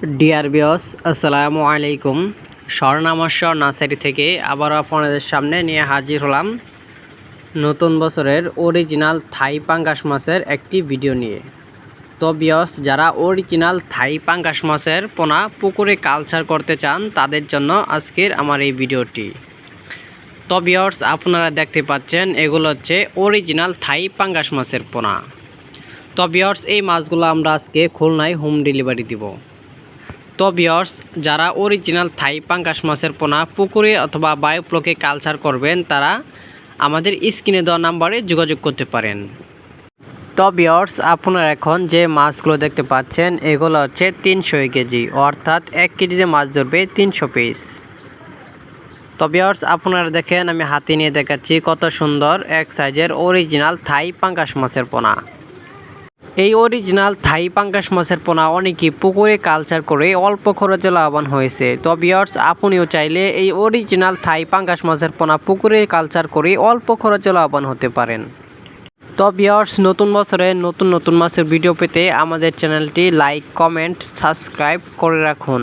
Deer বিয়স আসসালামু আলাইকুম। স্বর্ণামস্য নার্সারি থেকে আবারও আপনাদের সামনে নিয়ে হাজির হলাম নতুন বছরের অরিজিনাল থাই পাঙ্গাস মাছের একটি ভিডিও নিয়ে। তো বিয়স যারা অরিজিনাল থাই পাঙ্গাস মাছের পোনা পুকুরে কালচার করতে চান, তাদের জন্য আজকের আমার এই ভিডিওটি তো বিয়র্স আপনারা দেখতে পাচ্ছেন, এগুলো হচ্ছে অরিজিনাল থাই পাঙ্গাস মাছের পোনা। তো এই মাছগুলো আমরা আজকে খুলনায় হোম ডেলিভারি দিব। তো বিয়র্স যারা অরিজিনাল থাই পাঙ্গাস মাছের পোনা, পুকুরে অথবা বায়োপ্লকে কালচার করবেন, তারা আমাদের স্ক্রিনে দেওয়া নাম্বারে যোগাযোগ করতে পারেন। তো বিয়র্স আপনারা এখন যে মাছগুলো দেখতে পাচ্ছেন, এগুলো হচ্ছে তিনশো কেজি, অর্থাৎ এক কেজিতে মাছ ধরবে, তিনশো পিস। তো বিয়র্স আপনারা দেখেন, আমি হাতে নিয়ে দেখাচ্ছি কত সুন্দর, এক সাইজের অরিজিনাল থাই পাঙ্গাস মাছের পোনা। এই অরিজিনাল থাই পাঙ্গাস মাছের পোনা অনেকে পুকুরে কালচার করে অল্প খরচে লাভবান হয়েছে। তো বিয়ার্স আপনিও চাইলে এই অরিজিনাল থাই পাঙ্গাস মাছের পোনা পুকুরে কালচার করে অল্প খরচে লাভবান হতে পারেন। তো বিয়ার্স নতুন বছরে নতুন নতুন মাছের ভিডিও পেতে আমাদের চ্যানেলটি লাইক কমেন্ট সাবস্ক্রাইব করে রাখুন।